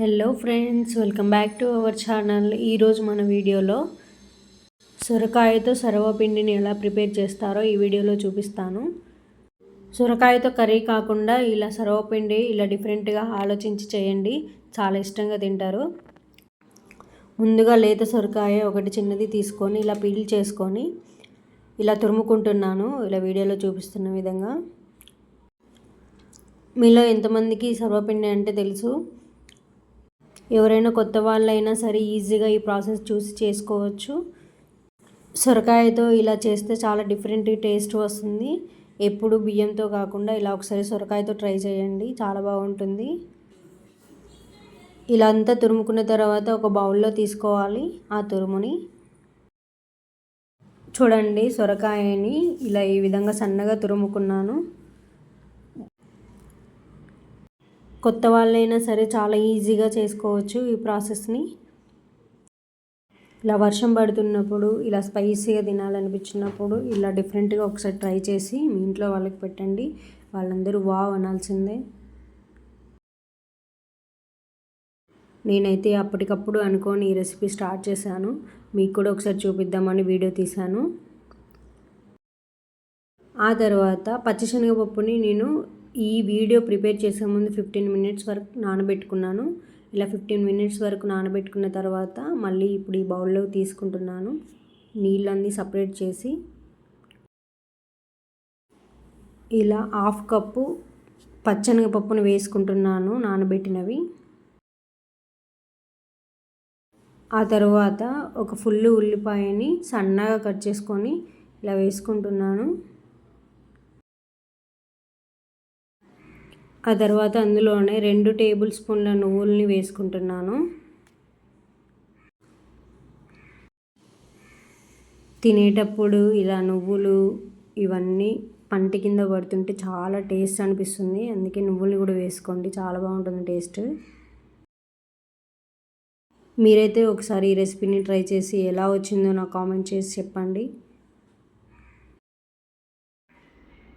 Hello friends welcome back to our channel ఈరోజు మన వీడియోలో సొరకాయతో సర్వపిండిని ఎలా ప్రిపేర్ చేస్తారో ఈ వీడియోలో చూపిస్తాను. సొరకాయతో కర్రీ కాకుండా ఇలా సర్వపిండి ఇలా డిఫరెంట్గా ఆలోచించి చేయండి. చాలా ఇష్టంగా తింటారు. ముందుగా లేత సొరకాయ ఒకటి చిన్నది తీసుకొని ఇలా పీల్ చేసుకొని ఇలా తురుముకుంటున్నాను. ఇలా వీడియోలో చూపిస్తున్న విధంగా. మీలో ఎంతమందికి సర్వపిండి అంటే తెలుసు? ఎవరైనా కొత్త వాళ్ళైనా సరే ఈజీగా ఈ ప్రాసెస్ చూసి చేసుకోవచ్చు. సొరకాయతో ఇలా చేస్తే చాలా డిఫరెంట్ టేస్ట్ వస్తుంది. ఎప్పుడు బియ్యంతో కాకుండా ఇలా ఒకసారి సొరకాయతో ట్రై చేయండి. చాలా బాగుంటుంది. ఇలా అంతా తురుముకున్న తర్వాత ఒక బౌల్లో తీసుకోవాలి ఆ తురుముని. చూడండి సొరకాయని ఇలా ఈ విధంగా సన్నగా తురుముకున్నాను. కొత్త వాళ్ళైనా సరే చాలా ఈజీగా చేసుకోవచ్చు ఈ ప్రాసెస్ని. ఇలా వర్షం పడుతున్నప్పుడు ఇలా స్పైసీగా తినాలనిపించినప్పుడు ఇలా డిఫరెంట్గా ఒకసారి ట్రై చేసి మీ ఇంట్లో వాళ్ళకి పెట్టండి. వాళ్ళందరూ వావ్ అనాల్సిందే. నేనైతే అప్పటికప్పుడు అనుకోని ఈ రెసిపీ స్టార్ట్ చేశాను. మీకు కూడా ఒకసారి చూపిద్దామని వీడియో తీశాను. ఆ తర్వాత పచ్చిశనగపప్పుని నేను ఈ వీడియో ప్రిపేర్ చేసే ముందు ఫిఫ్టీన్ మినిట్స్ వరకు నానబెట్టుకున్నాను. ఇలా ఫిఫ్టీన్ మినిట్స్ వరకు నానబెట్టుకున్న తర్వాత మళ్ళీ ఇప్పుడు ఈ బౌల్లో తీసుకుంటున్నాను. నీళ్ళన్నీ సపరేట్ చేసి ఇలా హాఫ్ కప్పు పచ్చనగపప్పును వేసుకుంటున్నాను నానబెట్టినవి. ఆ తర్వాత ఒక ఫుల్ ఉల్లిపాయని సన్నగా కట్ చేసుకొని ఇలా వేసుకుంటున్నాను. ఆ తర్వాత అందులోనే రెండు టేబుల్ స్పూన్ల నువ్వుల్ని వేసుకుంటున్నాను. తినేటప్పుడు ఇలా నువ్వులు ఇవన్నీ పంటి కింద పడుతుంటే చాలా టేస్ట్ అనిపిస్తుంది. అందుకే నువ్వులు కూడా వేసుకోండి చాలా బాగుంటుంది టేస్ట్. మీరైతే ఒకసారి ఈ రెసిపీని ట్రై చేసి ఎలా వచ్చిందో నాకు కామెంట్ చేసి చెప్పండి.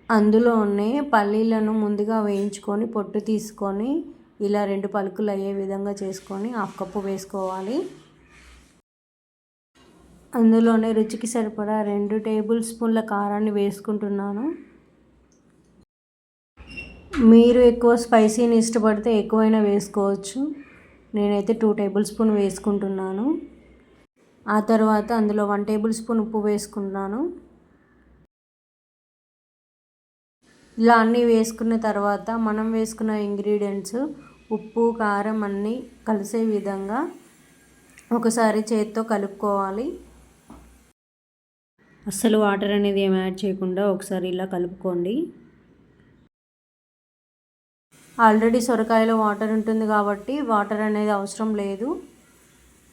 అందులోనే పల్లీలను ముందుగా వేయించుకొని పొట్టు తీసుకొని ఇలా రెండు పలుకులు అయ్యే విధంగా చేసుకొని హాఫ్ కప్పు వేసుకోవాలి. అందులోనే రుచికి సరిపడా రెండు టేబుల్ స్పూన్ల కారాన్ని వేసుకుంటున్నాను. మీరు ఎక్కువ స్పైసీని ఇష్టపడితే ఎక్కువైనా వేసుకోవచ్చు. నేనైతే టూ టేబుల్ స్పూన్ వేసుకుంటున్నాను. ఆ తర్వాత అందులో వన్ టేబుల్ స్పూన్ ఉప్పు వేసుకుంటున్నాను. ఇలా అన్నీ వేసుకున్న తర్వాత మనం వేసుకున్న ఇంగ్రీడియంట్స్ ఉప్పు కారం అన్నీ కలిసే విధంగా ఒకసారి చేతితో కలుపుకోవాలి. అస్సలు వాటర్ అనేది ఏం యాడ్ చేయకుండా ఒకసారి ఇలా కలుపుకోండి. ఆల్రెడీ సొరకాయలో వాటర్ ఉంటుంది కాబట్టి వాటర్ అనేది అవసరం లేదు.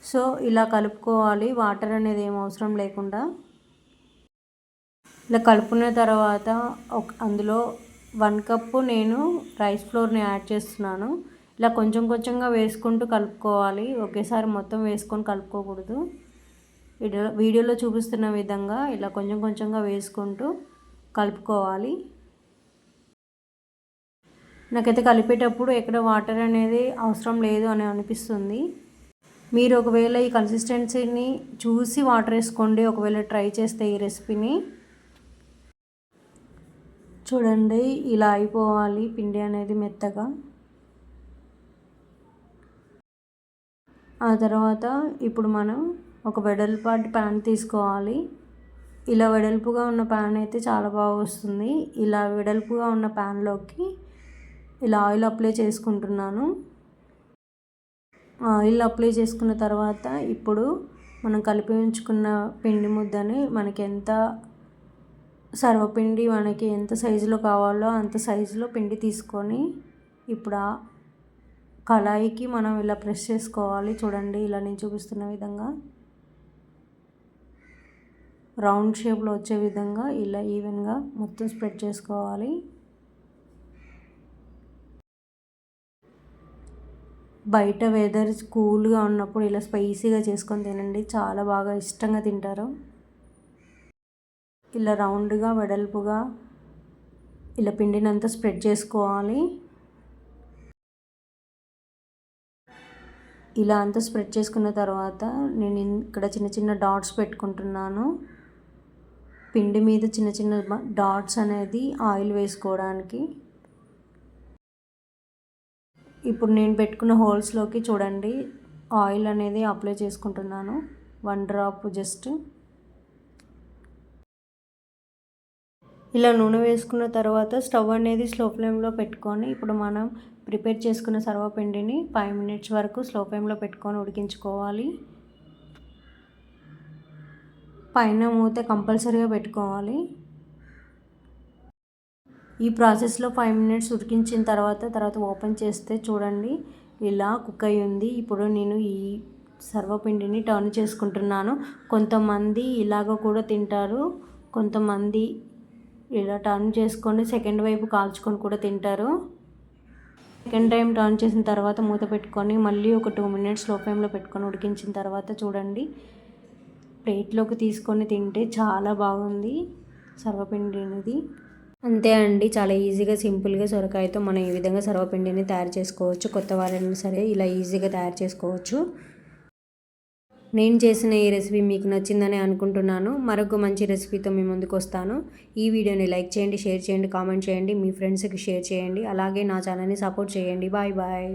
సో ఇలా కలుపుకోవాలి. వాటర్ అనేది ఏం అవసరం లేకుండా ఇలా కలుపుకున్న తర్వాత ఒక అందులో వన్ కప్పు నేను రైస్ ఫ్లోర్ని యాడ్ చేస్తున్నాను. ఇలా కొంచెం కొంచెంగా వేసుకుంటూ కలుపుకోవాలి. ఒకేసారి మొత్తం వేసుకొని కలుపుకోకూడదు. వీడియో వీడియోలో చూపిస్తున్న విధంగా ఇలా కొంచెం కొంచెంగా వేసుకుంటూ కలుపుకోవాలి. నాకైతే కలిపేటప్పుడు ఎక్కడ వాటర్ అనేది అవసరం లేదు అని అనిపిస్తుంది. మీరు ఒకవేళ ఈ కన్సిస్టెన్సీని చూసి వాటర్ వేసుకోండి. ఒకవేళ ట్రై చేస్తే ఈ రెసిపీని చూడండి ఇలా అయిపోవాలి పిండి అనేది మెత్తగా. ఆ తర్వాత ఇప్పుడు మనం ఒక వెడల్పాటి ప్యాన్ తీసుకోవాలి. ఇలా వెడల్పుగా ఉన్న ప్యాన్ అయితే చాలా బాగా వస్తుంది. ఇలా వెడల్పుగా ఉన్న ప్యాన్లోకి ఇలా ఆయిల్ అప్లై చేసుకుంటున్నాను. ఆయిల్ అప్లై చేసుకున్న తర్వాత ఇప్పుడు మనం కలిపి ఉంచుకున్న పిండి ముద్దని మనకి ఎంత సర్వపిండి మనకి ఎంత సైజులో కావాలో అంత సైజులో పిండి తీసుకొని ఇప్పుడు ఆ కళాయికి మనం ఇలా ప్రెస్ చేసుకోవాలి. చూడండి ఇలా నేను చూపిస్తున్న విధంగా. రౌండ్ షేప్లో వచ్చే విధంగా ఇలా ఈవెన్గా మొత్తం స్ప్రెడ్ చేసుకోవాలి. బయట వెదర్ కూల్గా ఉన్నప్పుడు ఇలా స్పైసీగా చేసుకొని తినండి. చాలా బాగా ఇష్టంగా తింటారు. ఇలా రౌండ్గా వెడల్పుగా ఇలా పిండినంతా స్ప్రెడ్ చేసుకోవాలి. ఇలా అంతా స్ప్రెడ్ చేసుకున్న తర్వాత నేను ఇక్కడ చిన్న చిన్న డాట్స్ పెట్టుకుంటున్నాను. పిండి మీద చిన్న చిన్న డాట్స్ అనేది ఆయిల్ వేసుకోవడానికి. ఇప్పుడు నేను పెట్టుకున్న హోల్స్లోకి చూడండి. ఆయిల్ అనేది అప్లై చేసుకుంటున్నాను. One drop just. ఇలా నూనె వేసుకున్న తర్వాత స్టవ్ అనేది స్లో ఫ్లేమ్లో పెట్టుకొని ఇప్పుడు మనం ప్రిపేర్ చేసుకున్న సర్వపిండిని ఫైవ్ మినిట్స్ వరకు స్లో ఫ్లేమ్లో పెట్టుకొని ఉడికించుకోవాలి. పైన మూత కంపల్సరీగా పెట్టుకోవాలి. ఈ ప్రాసెస్లో ఫైవ్ మినిట్స్ ఉడికించిన తర్వాత తర్వాత ఓపెన్ చేస్తే చూడండి ఇలా కుక్ అయి ఉంది. ఇప్పుడు నేను ఈ సర్వపిండిని టర్న్ చేసుకుంటున్నాను. కొంతమంది ఇలాగ కూడా తింటారు. కొంతమంది ఇలా టర్న్ చేసుకొని సెకండ్ వైపు కాల్చుకొని కూడా తింటారు. సెకండ్ టైం టర్న్ చేసిన తర్వాత మూత పెట్టుకొని మళ్ళీ ఒక టూ మినిట్స్లో ఫ్లేమ్లో పెట్టుకొని ఉడికించిన తర్వాత చూడండి. ప్లేట్లోకి తీసుకొని తింటే చాలా బాగుంది సర్వపిండి అనేది అంతే అండి చాలా ఈజీగా సింపుల్గా సొరకాయతో మనం ఈ విధంగా సర్వపిండిని తయారు చేసుకోవచ్చు. కొత్త వాళ్ళైనా సరే ఇలా ఈజీగా తయారు చేసుకోవచ్చు. నేను చేసిన ఈ రెసిపీ మీకు నచ్చిందని అనుకుంటున్నాను. మరొక మంచి రెసిపీతో మీ ముందుకు వస్తాను. ఈ వీడియోని లైక్ చేయండి షేర్ చేయండి కామెంట్ చేయండి మీ ఫ్రెండ్స్కి షేర్ చేయండి. అలాగే నా ఛానల్ని సపోర్ట్ చేయండి. Bye bye.